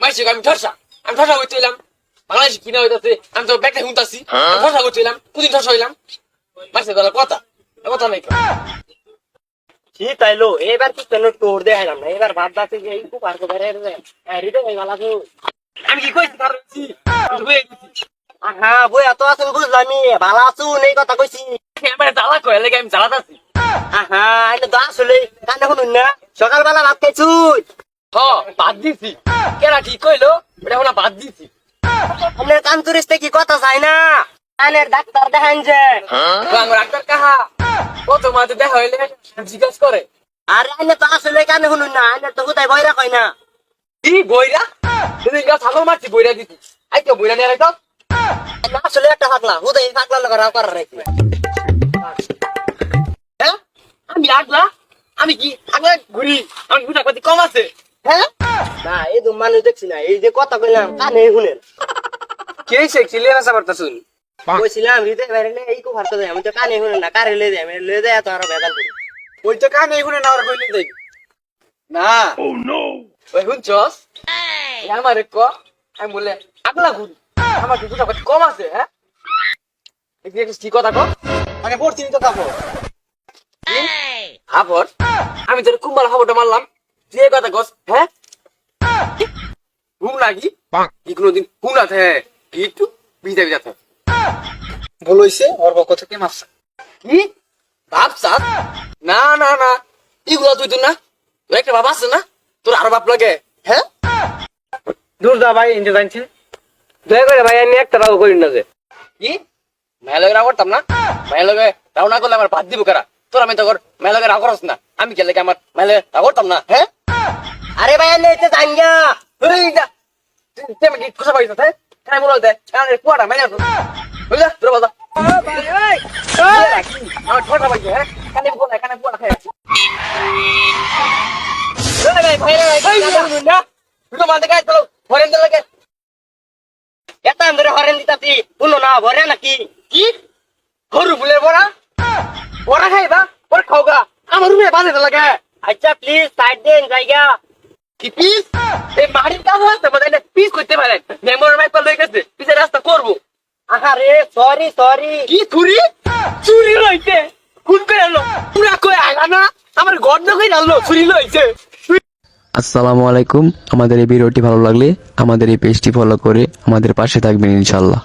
মাইছে আমি ঠরসা আমি ঠরসা হইতে হইলাম। বাংলাদেশ কিনা হইতাছে আমি তো ব্যাগটা শুনতাছি। আমি হইতে হইলাম ঠরসা হইলাম? মাইছে কথা। কথা নাই কি তাইলো? এবার কি টোর দেখাইলাম না? এবার ভাত দাসে খুব আর হয়ে গেল তো আমি কি কইছি তার হইছি? হয়ে গেছি হ্যাঁ বই এত আছেন বুঝলামি ভালো এই কথা কইছি। এবারে জ্বালা কয় লাগে আমি জ্বালাতাছি হ্যাঁ এটা তো আসলে কানে শুনুন না। সকালবেলা ভাত খাইছুই। হ বাদ দিছি। কেনা ঠিক কইলো? এটা এখন বাদ দিছি। আপনার কান তুরিস্তে কি কথা চাই না? কানের ডাক্তার দেখান যে। ডাক্তার কাহা? কত মাঝে দেখা হইলে জিজ্ঞাসা করে। আর আইনে তো আসলে কানে শুনুন না আইনে তো কোথায় বইরা কয় না। কি বইরা? তুমি গা ছাগল মারছি বইরা দিছি। আই তো বইরা নিয়ে রাখো না আসলে একটা পাগলা হুদাই পাগলা লগা রাও করার রাখি হ্যাঁ? আমি আগলা আমি কি আগলা ঘুরি? আমি কত কম আছে। হ্যাঁ? না এই তো মানুষ দেখছি না এই যে কথা কইলাম কানে শুনেন। কি হইছে? ক্লিয়ার আছে বার্তা শুন কইছিলাম হৃদয় বাইরে এই কো ভারত দেয় আমি তো কানে শুনেন না কারে লে দেয় আমি লে দেয় তো আর বেদাল করি। ওই তো কানে এগুলো না আর কইলে যাই না। ও নো ওই হুনছস আমারে ক আমি বলে আগলা ঘুরি আমার গুটা কত কম আছে হ্যাঁ? একটু একটু ঠিক কথা কো। মানে পড়ছি তো কাপড় হাবর আমি তোর কুম্বাল হাবরটা মারলাম। তুই এই কথা কস হ্যাঁ? ঘুম লাগি কি? কোনোদিন ঘুম না থাকে? কি একটু বিজা বিজা থাকে। ভুল হইছে ওর পক্ষ থেকে চাই। কি? বাপ না না না। এগুলো তুই তো না তোর একটা বাপ আছে না? তোর আরও বাপ লাগে হ্যাঁ? দূর দা ভাই ইন্দে জানছেন দয়া করে ভাই আমি একটা রাগ করি না যে। কি? মেয়ে লগে রাগ করতাম না? মেয়ে লগে রাগ না করলে আমার বাদ দিব কারা? তোর আমি তো কর মেয়ে লগে রাগ করস না। আমি কে লাগে আমার মেয়ে লগে রাগ করতাম না? হ্যাঁ? আরে ভাই আমি এতে জাঙ্গা এই যা। তুই তুই আমাকে কথা পাইছ হ্যাঁ কানে বলো দে। কানে কুয়াটা মেনে আসো বুঝলা? তোর বলতা আমার ছোটা পাইছে হ্যাঁ? কানে বলা কানে বলা খাই তুই তো মানতে গায়ে চলো ফরেন লাগে এত ধরে হরেন দিতাছি শুনো না ভরে নাকি? কি? গরু ফুলের বড়া? বড়া খাইবা? পরে খাওগা। আমার রুমে বাজে লাগে। আচ্ছা প্লিজ সাইড দেন জায়গা। কি পিস? এই মাটির কাজ আছে মানে পিস করতে পারেন মেমোর মাইপাল গেছে পিসের রাস্তা করব। আরে সরি সরি কি চুরি চুরি খুন করে আনলো। পুরা কই আমার ঘর না কই আনলো চুরি লইছে। আসসালামু আলাইকুম। আমাদের এই ভিডিওটি ভালো লাগলে আমাদের এই পেজটি ফলো করে আমাদের পাশে থাকবেন ইনশাল্লাহ